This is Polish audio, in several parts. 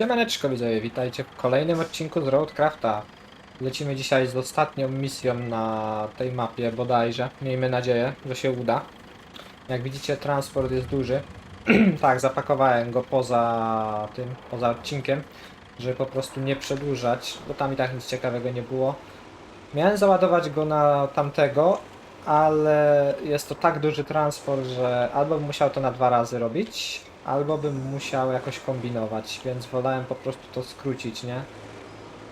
Siemaneczko widzowie, witajcie w kolejnym odcinku z Roadcrafta. Lecimy dzisiaj z ostatnią misją na tej mapie bodajże. Miejmy nadzieję, że się uda. Jak widzicie transport jest duży. tak, zapakowałem go poza tym, poza odcinkiem, żeby po prostu nie przedłużać, bo tam i tak nic ciekawego nie było. Miałem załadować go na tamtego, ale jest to tak duży transport, że albo musiał to na dwa razy robić, albo bym musiał jakoś kombinować, więc wolałem po prostu to skrócić, nie?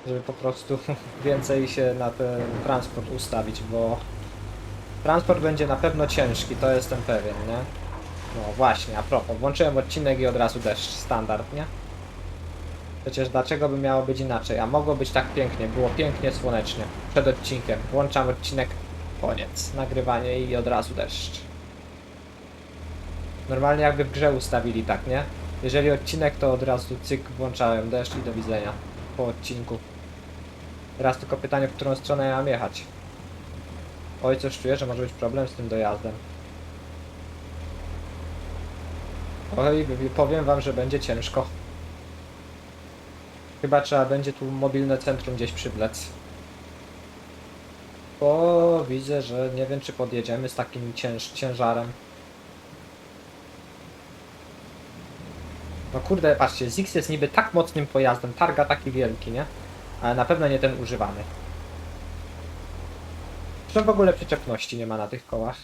Żeby po prostu więcej się na ten transport ustawić, bo transport będzie na pewno ciężki, to jestem pewien, nie? No właśnie, a propos, włączyłem odcinek i od razu deszcz, standard, nie? Przecież dlaczego by miało być inaczej? A mogło być tak pięknie, było pięknie słonecznie. Przed odcinkiem. Włączam odcinek, koniec. Nagrywanie i od razu deszcz. Normalnie jakby w grze ustawili tak, nie? Jeżeli odcinek, to od razu cyk, włączałem deszcz i do widzenia. Po odcinku. Teraz tylko pytanie, w którą stronę ja mam jechać. Oj, coś czuję, że może być problem z tym dojazdem. Oj, powiem wam, że będzie ciężko. Chyba trzeba będzie tu mobilne centrum gdzieś przywlec. Bo widzę, że nie wiem czy podjedziemy z takim cięż ciężarem. No kurde, patrzcie, Zix jest niby tak mocnym pojazdem, targa taki wielki, nie? Ale na pewno nie ten używany. Zresztą w ogóle przyczepności nie ma na tych kołach.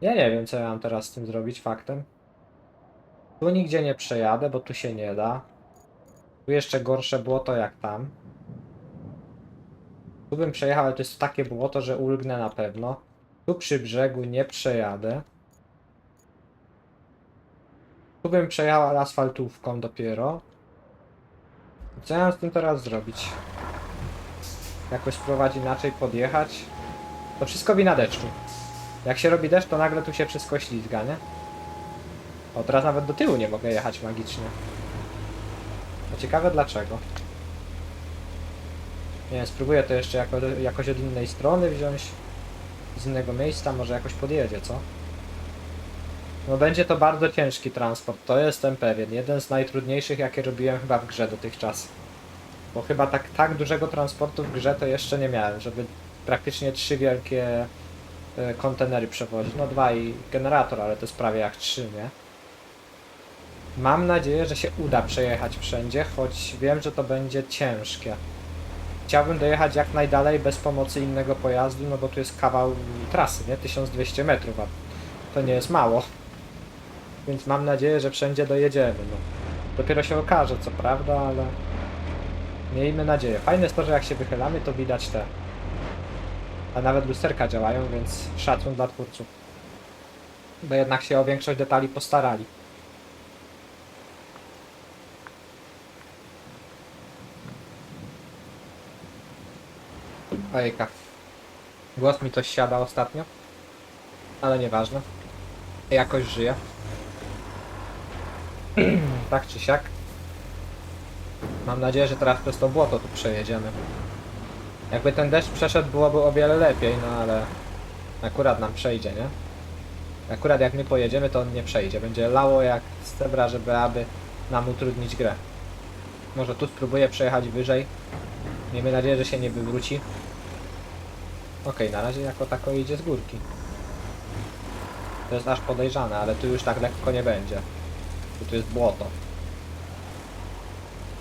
Ja nie wiem, co ja mam teraz z tym zrobić, faktem. Tu nigdzie nie przejadę, bo tu się nie da. Tu jeszcze gorsze błoto jak tam. Tu bym przejechał, ale to jest takie błoto, że ulgnę na pewno. Tu przy brzegu nie przejadę. Tu bym przejechał ale asfaltówką dopiero. Co ja mam z tym teraz zrobić? Jakoś spróbować inaczej podjechać? To wszystko wina deszczu. Jak się robi deszcz, to nagle tu się wszystko ślizga, nie? O, teraz nawet do tyłu nie mogę jechać magicznie. No ciekawe dlaczego. Nie wiem, spróbuję to jeszcze jako, jakoś od innej strony wziąć. Z innego miejsca, może jakoś podjedzie, co? No będzie to bardzo ciężki transport, to jestem pewien. Jeden z najtrudniejszych, jakie robiłem chyba w grze dotychczas. Bo chyba tak, tak dużego transportu w grze to jeszcze nie miałem, żeby praktycznie trzy wielkie e, kontenery przewozić. No dwa i generator, ale to jest prawie jak trzy, nie? Mam nadzieję, że się uda przejechać wszędzie, choć wiem, że to będzie ciężkie. Chciałbym dojechać jak najdalej bez pomocy innego pojazdu, no bo tu jest kawał trasy, nie? 1200 metrów, a to nie jest mało. Więc mam nadzieję, że wszędzie dojedziemy, no. Dopiero się okaże, co prawda, ale... Miejmy nadzieję. Fajne jest to, że jak się wychylamy, to widać te... A nawet lusterka działają, więc szacun dla twórców. Bo jednak się o większość detali postarali. Ojejka. Głos mi coś siada ostatnio. Ale nieważne. Jakoś żyję. tak czy siak. Mam nadzieję, że teraz przez to błoto tu przejedziemy. Jakby ten deszcz przeszedł, byłoby o wiele lepiej, no ale akurat nam przejdzie, nie? Akurat jak my pojedziemy, to on nie przejdzie. Będzie lało jak z cebra, żeby aby nam utrudnić grę. Może tu spróbuję przejechać wyżej. Miejmy nadzieję, że się nie wywróci. Okej, na razie jako tako idzie z górki. To jest aż podejrzane, ale tu już tak lekko nie będzie. Bo tu jest błoto.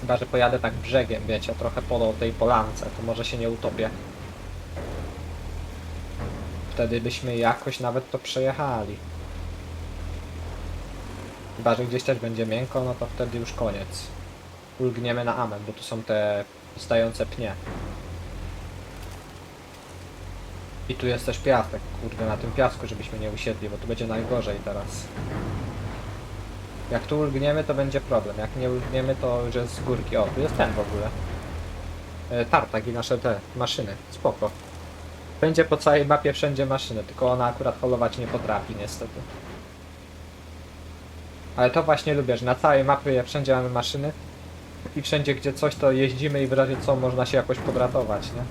Chyba, że pojadę tak brzegiem, wiecie, trochę po tej polance, to może się nie utopię. Wtedy byśmy jakoś nawet to przejechali. Chyba, że gdzieś też będzie miękko, no to wtedy już koniec. Ulgniemy na amen, bo tu są te stające pnie. I tu jest też piasek, kurde, na tym piasku, żebyśmy nie usiedli, bo tu będzie najgorzej teraz. Jak tu ulgniemy, to będzie problem. Jak nie ulgniemy, to jest z górki. O, tu jest ten w ogóle. E, tartak i nasze te maszyny. Spoko. Będzie po całej mapie wszędzie maszyny, tylko ona akurat holować nie potrafi niestety. Ale to właśnie lubię, że na całej mapie wszędzie mamy maszyny i wszędzie gdzie coś to jeździmy i w razie co można się jakoś podratować, nie?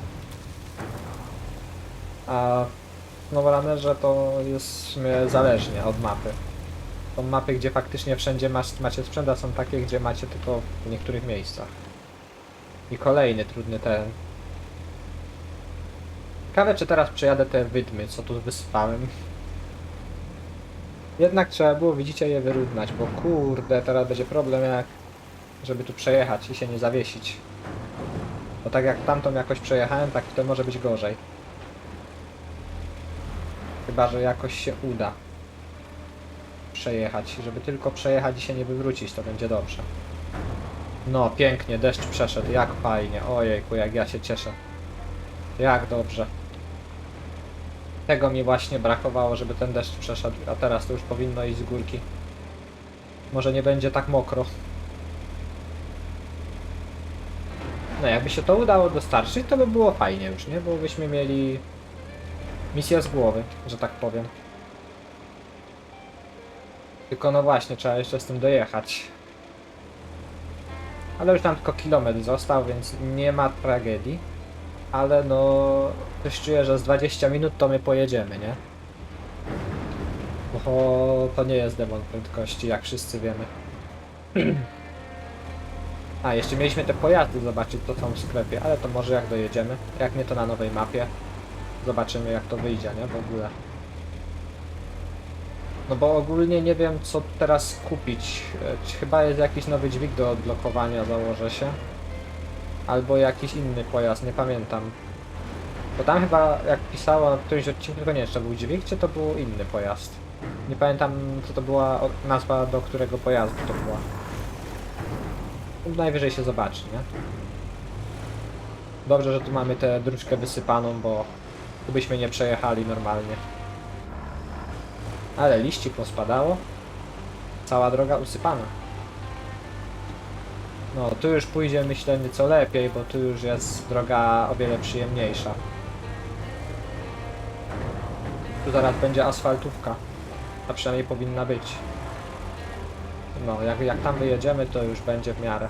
A no Runnerze to jest w sumie zależnie od mapy. Są mapy, gdzie faktycznie wszędzie masz, macie sprzęt, a są takie, gdzie macie tylko w niektórych miejscach. I kolejny trudny teren. Ciekawe, czy teraz przejadę te wydmy, co tu wysypałem. Jednak trzeba było, widzicie, je wyrównać, bo kurde, teraz będzie problem jak... żeby tu przejechać i się nie zawiesić. Bo tak jak tamtą jakoś przejechałem, tak to może być gorzej. Chyba, że jakoś się uda przejechać. Żeby tylko przejechać i się nie wywrócić, to będzie dobrze. No, pięknie, deszcz przeszedł, jak fajnie. Ojejku, jak ja się cieszę. Jak dobrze. Tego mi właśnie brakowało, żeby ten deszcz przeszedł, a teraz to już powinno iść z górki. Może nie będzie tak mokro. No, jakby się to udało dostarczyć, to by było fajnie już, nie? Bo byśmy mieli misję z głowy, że tak powiem. Tylko no właśnie, trzeba jeszcze z tym dojechać. Ale już tam tylko kilometr został, więc nie ma tragedii. Ale no, coś czuję, że z 20 minut to my pojedziemy, nie? Bo to nie jest demon prędkości, jak wszyscy wiemy. A, jeszcze mieliśmy te pojazdy zobaczyć, to są w sklepie, ale to może jak dojedziemy. Jak nie, to na nowej mapie. Zobaczymy jak to wyjdzie, nie? W ogóle. No bo ogólnie nie wiem co teraz kupić. E, czy Chyba jest jakiś nowy dźwig do odblokowania, założę się. Albo jakiś inny pojazd, nie pamiętam. Bo tam chyba, jak pisało na którymś odcinku, to nie jeszcze był dźwig, czy to był inny pojazd. Nie pamiętam, co to była nazwa do którego pojazdu to była. Najwyżej się zobaczy, nie? Dobrze, że tu mamy tę dróżkę wysypaną, bo tu byśmy nie przejechali normalnie. Ale liści pospadało. Cała droga usypana. No, tu już pójdzie myślę nieco lepiej, bo tu już jest droga o wiele przyjemniejsza. Tu zaraz będzie asfaltówka. A przynajmniej powinna być. No, jak, jak tam wyjedziemy, to już będzie w miarę.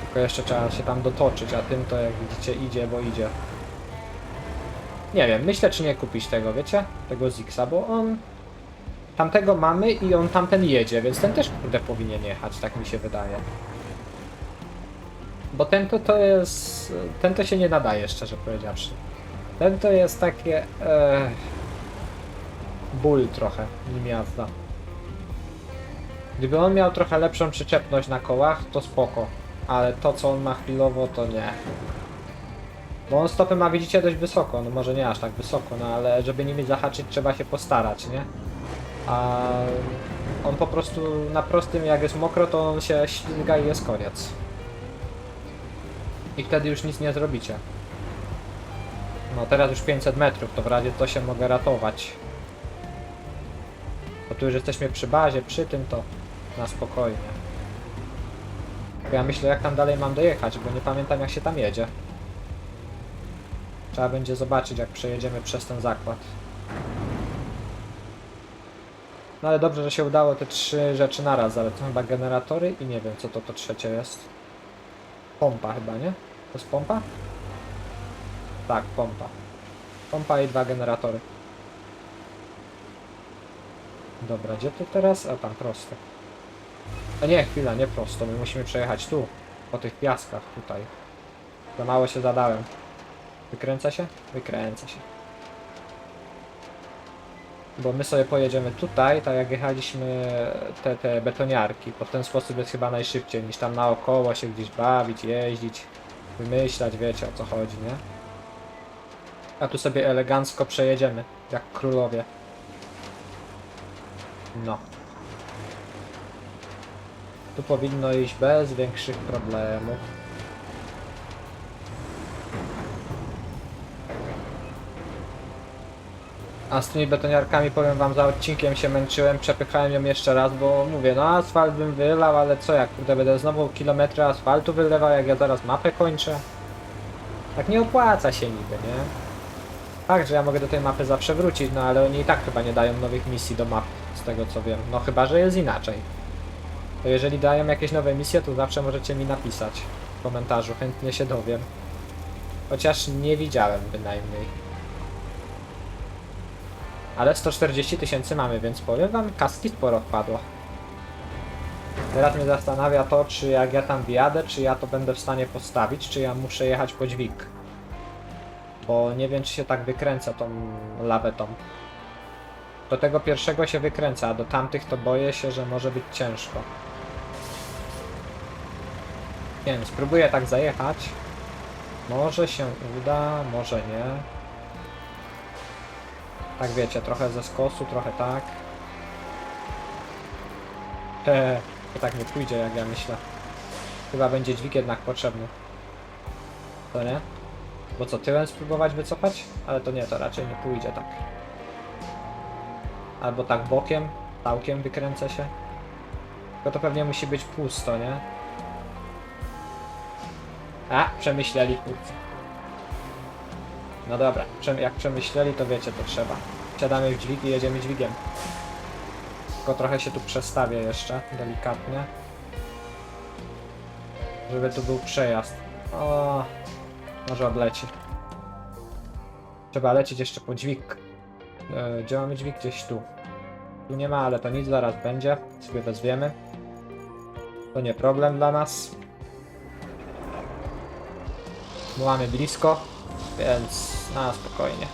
Tylko jeszcze trzeba się tam dotoczyć, a tym to jak widzicie idzie, bo idzie. Nie wiem, myślę czy nie kupić tego, wiecie? Tego Zixa, bo on... Tamtego mamy i on tamten jedzie, więc ten też kurde powinien jechać, tak mi się wydaje. Bo ten to to jest... Ten to się nie nadaje, szczerze powiedziawszy. Ten to jest takie... E, ból trochę nim jazda. Gdyby on miał trochę lepszą przyczepność na kołach, to spoko. Ale to co on ma chwilowo, to nie. Bo on stopy ma, widzicie, dość wysoko. No może nie aż tak wysoko, no ale żeby nimi zahaczyć trzeba się postarać, nie? A on po prostu na prostym, jak jest mokro, to on się ślizga i jest koniec. I wtedy już nic nie zrobicie. No teraz już 500 metrów, to w razie to się mogę ratować. Bo tu już jesteśmy przy bazie, przy tym to na spokojnie. Ja myślę jak tam dalej mam dojechać, bo nie pamiętam jak się tam jedzie. Trzeba będzie zobaczyć jak przejedziemy przez ten zakład. No ale dobrze, że się udało te trzy rzeczy naraz, ale to chyba generatory i nie wiem co to to trzecie jest. Pompa chyba, nie? To jest pompa? Tak, pompa. Pompa i dwa generatory. Dobra, gdzie to teraz? A tam prosto. A nie, chwila, nie prosto. My musimy przejechać tu. Po tych piaskach tutaj. Za mało się zadałem. Wykręca się? Wykręca się. Bo my sobie pojedziemy tutaj, tak jak jechaliśmy te, te betoniarki. Bo w ten sposób jest chyba najszybciej niż tam naokoło się gdzieś bawić, jeździć, wymyślać, wiecie o co chodzi, nie? A tu sobie elegancko przejedziemy, jak królowie. No. Tu powinno iść bez większych problemów. A z tymi betoniarkami powiem wam za odcinkiem się męczyłem, przepychałem ją jeszcze raz, bo mówię, no asfalt bym wylał, ale co jak kurde będę znowu kilometry asfaltu wylewał, jak ja zaraz mapę kończę. Tak nie opłaca się niby, nie? Tak, że ja mogę do tej mapy zawsze wrócić, no ale oni i tak chyba nie dają nowych misji do map, z tego co wiem. No chyba, że jest inaczej. To jeżeli dają jakieś nowe misje, to zawsze możecie mi napisać w komentarzu, chętnie się dowiem. Chociaż nie widziałem bynajmniej. Ale 140 tysięcy mamy, więc powiem wam, kaski sporo wpadło. Teraz mnie zastanawia to, czy jak ja tam wjadę, czy ja to będę w stanie postawić, czy ja muszę jechać po dźwig. Bo nie wiem, czy się tak wykręca tą lawetą. Do tego pierwszego się wykręca, a do tamtych to boję się, że może być ciężko. Nie wiem, spróbuję tak zajechać. Może się uda, może nie. Tak wiecie, trochę ze skosu, trochę tak. He, to tak nie pójdzie jak ja myślę. Chyba będzie dźwig jednak potrzebny. To nie? Bo co, tyłem spróbować wycofać? Ale to nie, to raczej nie pójdzie tak. Albo tak bokiem, całkiem wykręcę się. Tylko to pewnie musi być pusto, nie? A, przemyśleli kurczę. No dobra, jak przemyśleli, to wiecie, to trzeba. Siadamy w dźwig i jedziemy dźwigiem. Tylko trochę się tu przestawię jeszcze, delikatnie. Żeby tu był przejazd. O, może odleci. Trzeba lecieć jeszcze po dźwig. E, Gdzie mamy dźwig? Gdzieś tu. Tu nie ma, ale to nic, zaraz będzie. Sobie wezwiemy. To nie problem dla nas. Mamy blisko, więc na spokojnie.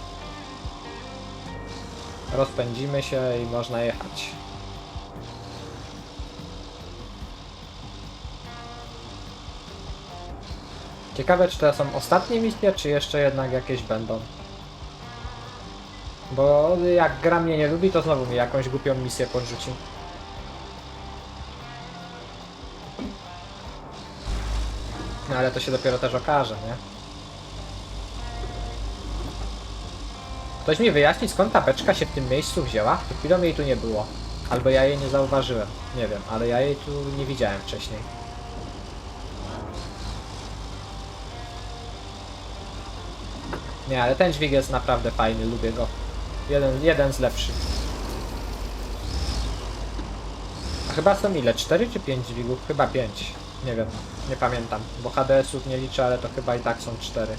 Rozpędzimy się i można jechać. Ciekawe, czy to są ostatnie misje, czy jeszcze jednak jakieś będą. Bo jak gra mnie nie lubi, to znowu mi jakąś głupią misję podrzuci. No ale to się dopiero też okaże, nie? Ktoś mi wyjaśni, skąd ta beczka się w tym miejscu wzięła? Przed chwilą jej tu nie było. Albo ja jej nie zauważyłem. Nie wiem, ale ja jej tu nie widziałem wcześniej. Nie, ale ten dźwig jest naprawdę fajny, lubię go. Jeden, jeden z lepszych. A chyba są ile? 4 czy 5 dźwigów? Chyba 5. Nie wiem, nie pamiętam, bo HDS-ów nie liczę, ale to chyba i tak są 4.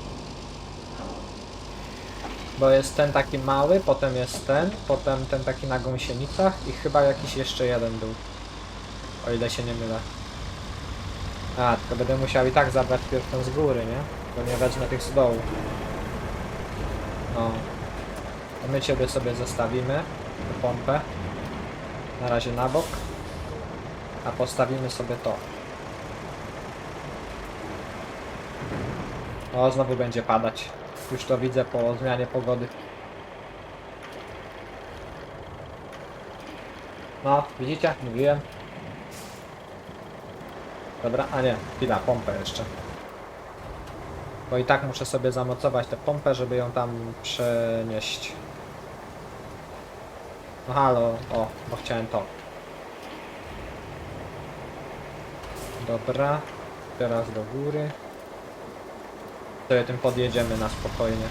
Bo jest ten taki mały, potem jest ten, potem ten taki na gąsienicach i chyba jakiś jeszcze jeden był. O ile się nie mylę. A, tylko będę musiał i tak zabrać pierw z góry, nie? Bo nie wezmę tych z dołu. No. To my ciebie sobie zostawimy, pompę. Na razie na bok. A postawimy sobie to. O, znowu będzie padać. Już to widzę po zmianie pogody. No, widzicie? Mówiłem. Dobra, a nie, chwila, pompę jeszcze. Bo i tak muszę sobie zamocować tę pompę, żeby ją tam przenieść. No halo, o, bo chciałem to. Dobra, teraz do góry. Sobie tym podjedziemy na spokojnie.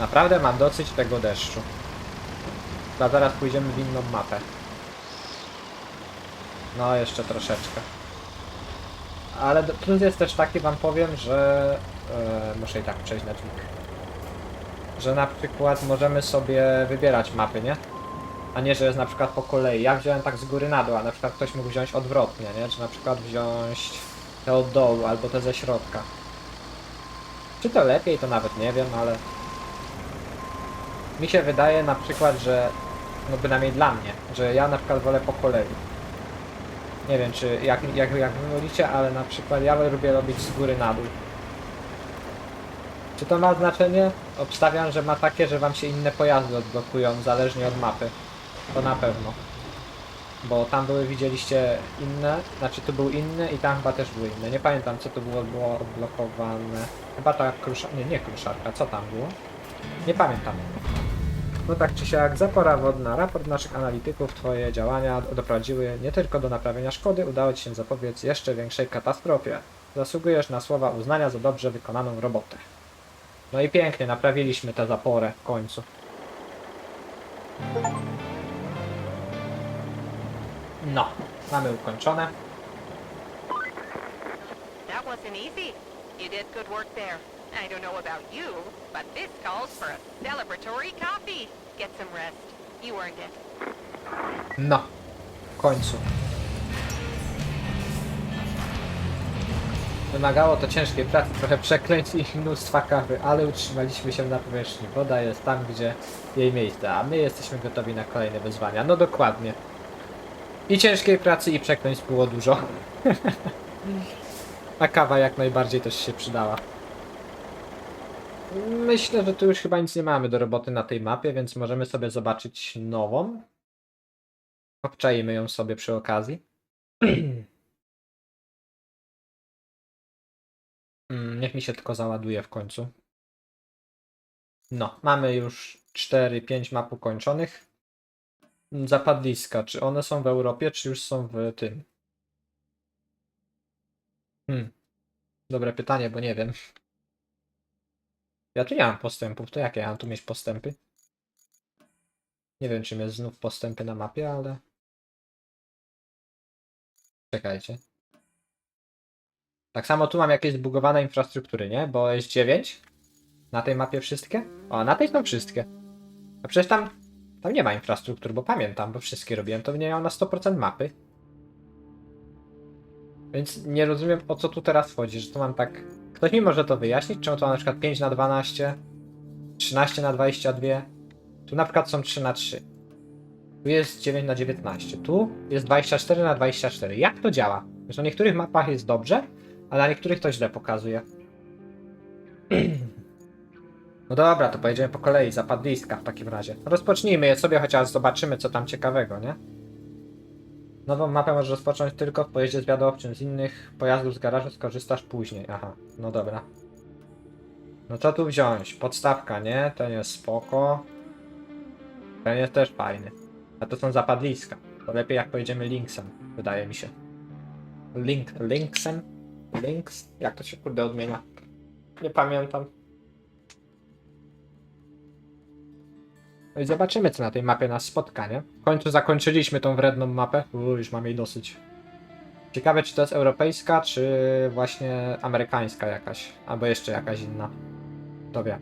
Naprawdę mam dosyć tego deszczu. A zaraz pójdziemy w inną mapę. No, jeszcze troszeczkę. Ale plus jest też taki, wam powiem, że e, muszę i tak przejść na dźwig. Że na przykład możemy sobie wybierać mapy, nie? A nie, że jest na przykład po kolei. Ja wziąłem tak z góry na dół, a na przykład ktoś mógł wziąć odwrotnie, nie? Czy na przykład wziąć te od dołu albo te ze środka. Czy to lepiej, to nawet nie wiem, ale mi się wydaje na przykład, że no bynajmniej dla mnie, że ja na przykład wolę po kolei. Nie wiem, czy jak, jak, jak wy wolicie, ale na przykład ja lubię robić z góry na dół. Czy to ma znaczenie? Obstawiam, że ma takie, że wam się inne pojazdy odblokują, zależnie od mapy. To na pewno. Bo tam były, widzieliście inne, znaczy tu był inny i tam chyba też były inne. Nie pamiętam co tu było, było odblokowane. Chyba ta kruszarka, nie, nie kruszarka, co tam było? Nie pamiętam. No tak czy siak, zapora wodna, raport naszych analityków, twoje działania doprowadziły nie tylko do naprawienia szkody, udało ci się zapobiec jeszcze większej katastrofie. Zasługujesz na słowa uznania za dobrze wykonaną robotę. No i pięknie, naprawiliśmy tę zaporę w końcu. No, mamy ukończone. That wasn't easy. You did good work there. I don't know about you, but this calls for a celebratory coffee. Get some rest. You earned it. No, w końcu. Wymagało to ciężkiej pracy, trochę przeklęć i mnóstwa kawy, ale utrzymaliśmy się na powierzchni. Woda jest tam, gdzie jej miejsce, a my jesteśmy gotowi na kolejne wyzwania. No dokładnie. I ciężkiej pracy, i przekleństw było dużo. a kawa jak najbardziej też się przydała. Myślę, że tu już chyba nic nie mamy do roboty na tej mapie, więc możemy sobie zobaczyć nową. Obczajmy ją sobie przy okazji. Mm, Niech mi się tylko załaduje w końcu. No, mamy już 4-5 map ukończonych. Zapadliska, czy one są w Europie, czy już są w tym? Hmm. Dobre pytanie, bo nie wiem. Ja tu nie mam postępów, to jakie ja mam tu mieć postępy? Nie wiem, czym jest znów postępy na mapie, ale... Czekajcie. Tak samo tu mam jakieś zbugowane infrastruktury, nie? Bo jest 9. Na tej mapie wszystkie? O, na tej są wszystkie. A przecież tam, tam nie ma infrastruktur, bo pamiętam, bo wszystkie robiłem, to nie miał na 100% mapy. Więc nie rozumiem o co tu teraz chodzi, że to mam tak... Ktoś mi może to wyjaśnić, czemu to mam na przykład 5 na 12, 13 na 22, tu na przykład są 3 na 3. Tu jest 9 na 19. Tu jest 24 na 24. Jak to działa? Że na niektórych mapach jest dobrze, a na niektórych to źle pokazuje. No dobra, to pojedziemy po kolei, zapadliska w takim razie. Rozpocznijmy je sobie, chociaż zobaczymy, co tam ciekawego, nie? Nową mapę możesz rozpocząć tylko w pojeździe zwiadowczym. Z innych pojazdów z garażu skorzystasz później. Aha, no dobra. No co tu wziąć? Podstawka, nie? Ten jest spoko. Ten jest też fajny. A to są zapadliska. To lepiej jak pojedziemy linksem, wydaje mi się. Link, linksem? Links? Jak to się kurde odmienia? Nie pamiętam. Zobaczymy, co na tej mapie nas spotka, nie? W końcu zakończyliśmy tą wredną mapę. Uuu, już mam jej dosyć. Ciekawe, czy to jest europejska, czy właśnie amerykańska jakaś. Albo jeszcze jakaś inna. To wie.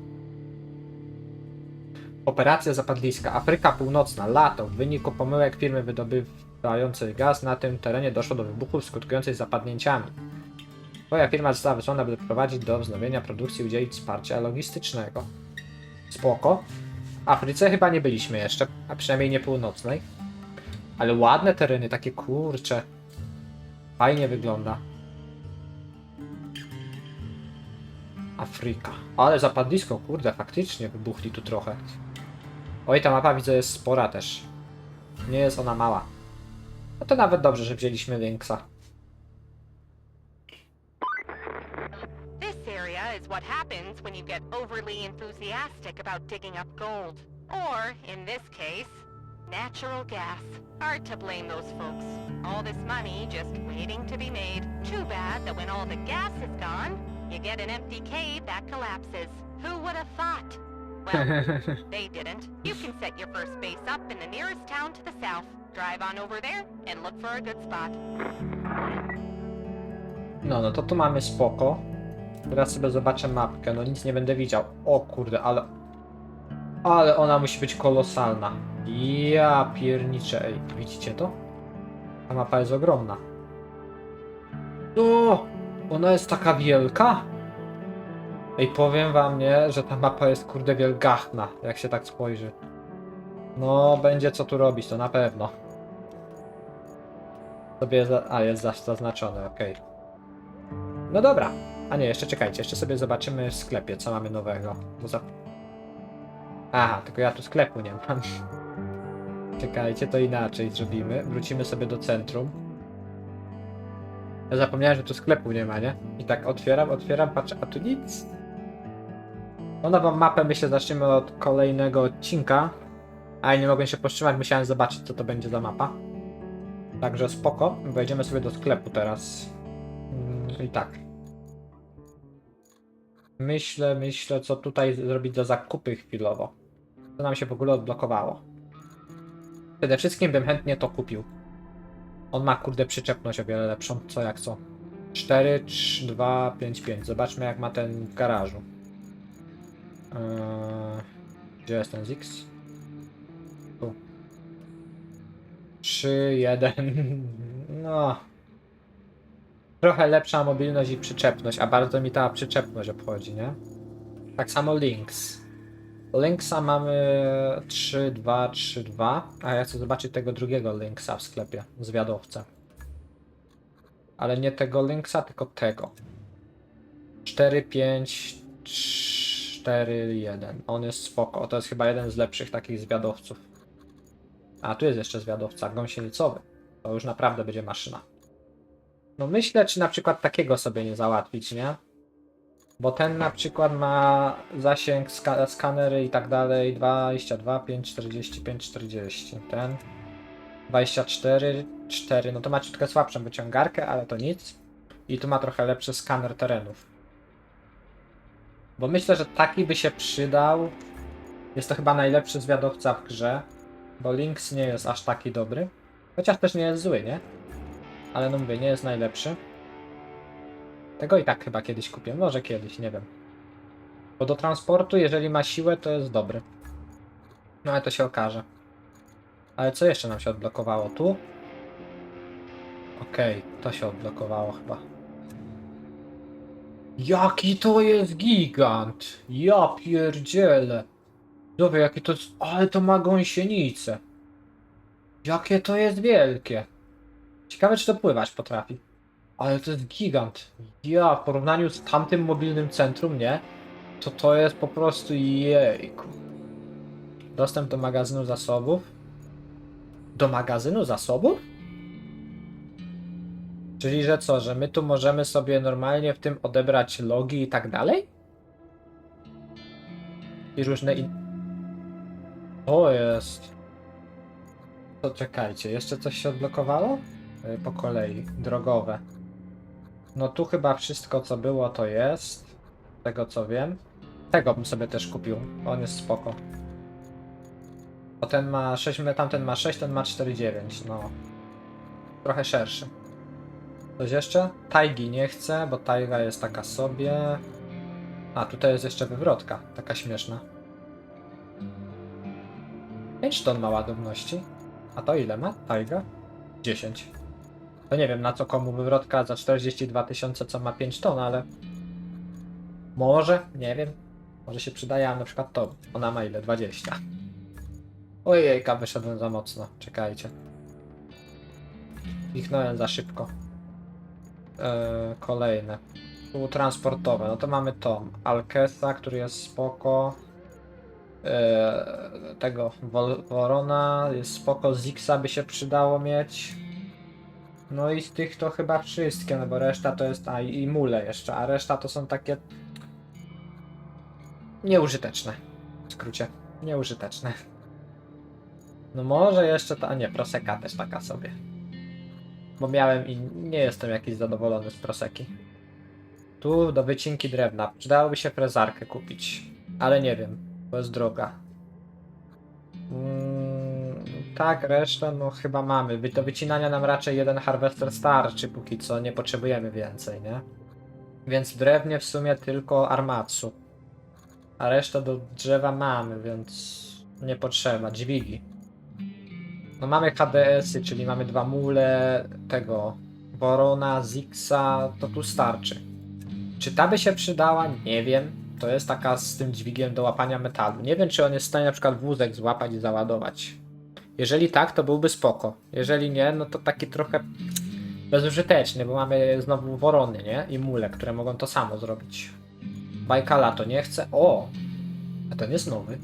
Operacja zapadliska. Afryka Północna. Lato. W wyniku pomyłek firmy wydobywającej gaz na tym terenie doszło do wybuchów skutkujących zapadnięciami. Twoja firma została wysłana, by doprowadzić do wznowienia produkcji i udzielić wsparcia logistycznego. Spoko. Afryce chyba nie byliśmy jeszcze, a przynajmniej nie północnej. Ale ładne tereny, takie kurcze. Fajnie wygląda. Afryka. Ale zapadlisko, kurde, faktycznie wybuchli tu trochę. Oj, ta mapa widzę jest spora też. Nie jest ona mała. No to nawet dobrze, że wzięliśmy Lynxa. Get overly enthusiastic about digging up gold. Or, in this case, natural gas. Hard to blame those folks. All this money just waiting to be made. Too bad that when all the gas is gone, you get an empty cave that collapses. Who would have thought? Well, they didn't. You can set your first base up in the nearest town to the south. Drive on over there and look for a good spot. No, no to tu mamy spoko. Teraz sobie zobaczę mapkę, no nic nie będę widział. O kurde, ale... Ale ona musi być kolosalna. Ja pierniczę, ej, widzicie to? Ta mapa jest ogromna. O, ona jest taka wielka? Ej, powiem wam, nie, że ta mapa jest kurde wielgachna, jak się tak spojrzy. No, będzie co tu robić, to na pewno. Sobie za... A, jest zaznaczone, okej. No dobra. A nie, jeszcze czekajcie, jeszcze sobie zobaczymy w sklepie, co mamy nowego. Bo za... Aha, tylko ja tu sklepu nie mam. Czekajcie, to inaczej zrobimy. Wrócimy sobie do centrum. Ja zapomniałem, że tu sklepu nie ma, nie? I tak otwieram, otwieram, patrzę, a tu nic. No nową mapę myślę zaczniemy od kolejnego odcinka. A ja nie mogłem się powstrzymać, musiałem zobaczyć co to będzie za mapa. Także spoko, wejdziemy sobie do sklepu teraz. Mm, I tak. Myślę, myślę, co tutaj zrobić za zakupy chwilowo. Co nam się w ogóle odblokowało. Przede wszystkim bym chętnie to kupił. On ma kurde przyczepność o wiele lepszą, co jak co. 4, 3, 2, 5, 5. Zobaczmy jak ma ten w garażu. Eee, gdzie jest ten Zix? Tu. 3, 1. No. Trochę lepsza mobilność i przyczepność, a bardzo mi ta przyczepność obchodzi, nie? Tak samo Lynx. Lynxa mamy 3, 2, 3, 2, a ja chcę zobaczyć tego drugiego Lynxa w sklepie, zwiadowcę. Ale nie tego Lynxa, tylko tego. 4, 5, 4, 1. On jest spoko. To jest chyba jeden z lepszych takich zwiadowców. A tu jest jeszcze zwiadowca gąsienicowy. To już naprawdę będzie maszyna. No myślę, czy na przykład takiego sobie nie załatwić, nie? Bo ten na przykład ma zasięg, ska skanery i tak dalej 22, 5, 45, 40. Ten 24, 4. No to ma trochę słabszą wyciągarkę, ale to nic. I tu ma trochę lepszy skaner terenów. Bo myślę, że taki by się przydał. Jest to chyba najlepszy zwiadowca w grze. Bo Lynx nie jest aż taki dobry. Chociaż też nie jest zły, nie? Ale no mówię, nie jest najlepszy. Tego i tak chyba kiedyś kupię. Może kiedyś, nie wiem. Bo do transportu, jeżeli ma siłę, to jest dobry. No ale to się okaże. Ale co jeszcze nam się odblokowało? Tu? Okej, to się odblokowało chyba. Jaki to jest gigant! Ja pierdzielę! Dobra, jakie to jest... Ale to ma gąsienicę! Jakie to jest wielkie! Ciekawe, czy to pływać potrafi. Ale to jest gigant. Ja, w porównaniu z tamtym mobilnym centrum, nie? To to jest po prostu jejku. Dostęp do magazynu zasobów. Do magazynu zasobów? Czyli, że co, że my tu możemy sobie normalnie w tym odebrać logi i tak dalej? I różne in... To jest... To czekajcie, jeszcze coś się odblokowało? Y, Po kolei, drogowe. No tu chyba wszystko co było to jest. Z tego co wiem. Tego bym sobie też kupił. On jest spoko. Bo ten ma 6, tamten ma 6, ten ma 4,9. No. Trochę szerszy. Coś jeszcze? Tajgi nie chcę, bo tajga jest taka sobie. A, tutaj jest jeszcze wywrotka. Taka śmieszna. 5 ton ma ładowności. A to ile ma? Tajga? 10. To nie wiem na co komu wywrotka za 42 tysiące, co ma 5 ton, ale. Może, nie wiem. Może się przydaje, a na przykład to. Ona ma ile? 20. Ojejka, wyszedłem za mocno. Czekajcie. Kliknąłem za szybko. Eee, kolejne. Tu transportowe. No to mamy Tom. Alkesa, który jest spoko. Eee, tego Worona jest spoko. Zixa by się przydało mieć. No i z tych to chyba wszystkie, no bo reszta to jest. A i mule jeszcze, a reszta to są takie. Nieużyteczne. W skrócie. Nieużyteczne. No może jeszcze ta. A nie, proseka też taka sobie. Bo miałem i nie jestem jakiś zadowolony z proseki. Tu do wycinki drewna. Przydałoby się frezarkę kupić. Ale nie wiem, bo jest droga. Tak, resztę no chyba mamy. Do wycinania nam raczej jeden harvester starczy póki co, nie potrzebujemy więcej, nie? Więc w drewnie w sumie tylko armatsu. A resztę do drzewa mamy, więc nie potrzeba. Dźwigi. No mamy HDS-y, czyli mamy dwa mule, tego Worona, Zixa, to tu starczy. Czy ta by się przydała? Nie wiem. To jest taka z tym dźwigiem do łapania metalu. Nie wiem, czy on jest w stanie na przykład wózek złapać i załadować. Jeżeli tak, to byłby spoko. Jeżeli nie, no to taki trochę bezużyteczny, bo mamy znowu worony, nie? I mule, które mogą to samo zrobić. Bajkala to nie chce. O! A ten jest nowy.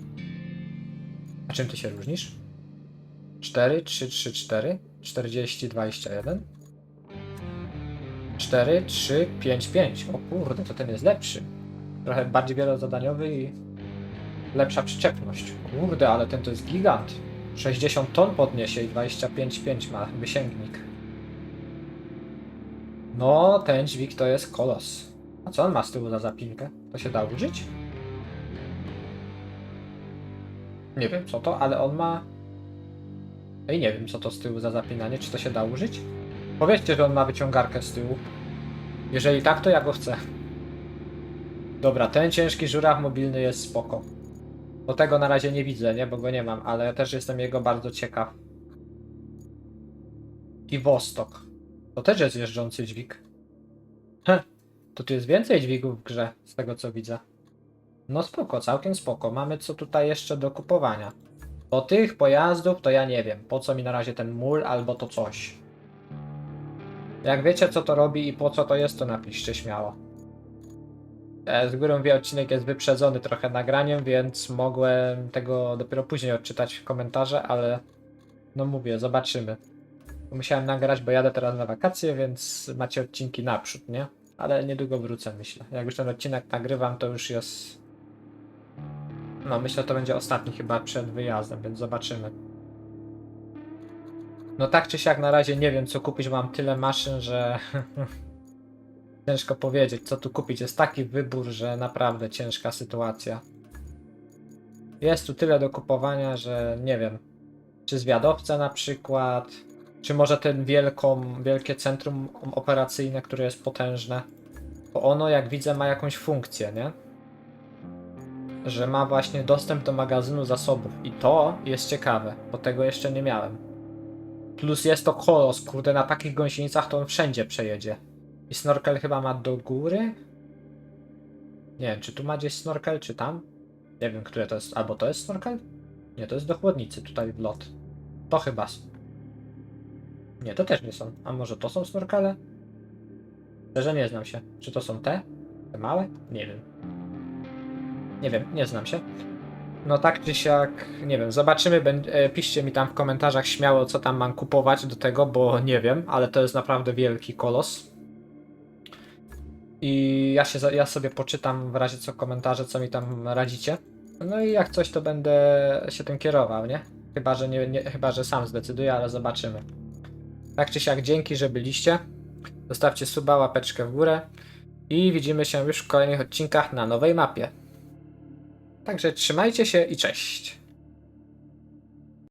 A czym ty się różnisz? 4, 3, 3, 4, 40, 21. 4, 3, 5, 5. O kurde, to ten jest lepszy. Trochę bardziej wielozadaniowy i lepsza przyczepność. Kurde, ale ten to jest gigant. 60 ton podniesie i 25,5 ma wysięgnik. No, ten dźwig to jest kolos. A co on ma z tyłu za zapinkę? To się da użyć? Nie wiem co to, ale on ma... Ej, nie wiem co to z tyłu za zapinanie, czy to się da użyć? Powiedzcie, że on ma wyciągarkę z tyłu. Jeżeli tak, to ja go chcę. Dobra, ten ciężki żuraw mobilny jest spoko. Bo tego na razie nie widzę, nie? Bo go nie mam, ale też jestem jego bardzo ciekaw. I Wostok. To też jest jeżdżący dźwig. Heh, to tu jest więcej dźwigów w grze, z tego co widzę. No spoko, całkiem spoko. Mamy co tutaj jeszcze do kupowania. Do tych pojazdów to ja nie wiem. Po co mi na razie ten mól albo to coś. Jak wiecie co to robi i po co to jest, to napiszcie śmiało. E, Z góry mówię, odcinek jest wyprzedzony trochę nagraniem, więc mogłem tego dopiero później odczytać w komentarze, ale no mówię, zobaczymy. Musiałem nagrać, bo jadę teraz na wakacje, więc macie odcinki naprzód, nie? Ale niedługo wrócę, myślę. Jak już ten odcinek nagrywam, to już jest. No, myślę, to będzie ostatni chyba przed wyjazdem, więc zobaczymy. No tak czy siak na razie nie wiem co kupić, mam tyle maszyn, że ciężko powiedzieć co tu kupić. Jest taki wybór, że naprawdę ciężka sytuacja. Jest tu tyle do kupowania, że nie wiem. Czy zwiadowca na przykład, czy może ten wielką, wielkie centrum operacyjne, które jest potężne. Bo ono jak widzę ma jakąś funkcję, nie? Że ma właśnie dostęp do magazynu zasobów. I to jest ciekawe, bo tego jeszcze nie miałem. Plus jest to kolos, kurde, na takich gąsienicach to on wszędzie przejedzie. I snorkel chyba ma do góry? Nie wiem, czy tu ma gdzieś snorkel, czy tam? Nie wiem, które to jest. Albo to jest snorkel? Nie, to jest do chłodnicy tutaj lot. To chyba. Nie, to też nie są. A może to są snorkele? Szczerze nie znam się. Czy to są te? Te małe? Nie wiem. Nie wiem, nie znam się. No tak czy siak, nie wiem, zobaczymy, e, piszcie mi tam w komentarzach śmiało, co tam mam kupować do tego, bo nie wiem, ale to jest naprawdę wielki kolos. I ja, się, ja sobie poczytam w razie co komentarze, co mi tam radzicie. No i jak coś, to będę się tym kierował, nie? Chyba, że, nie, nie, chyba, że sam zdecyduję, ale zobaczymy. Tak czy siak, dzięki, że byliście. Zostawcie suba, łapeczkę w górę. I widzimy się już w kolejnych odcinkach na nowej mapie. Także trzymajcie się i cześć.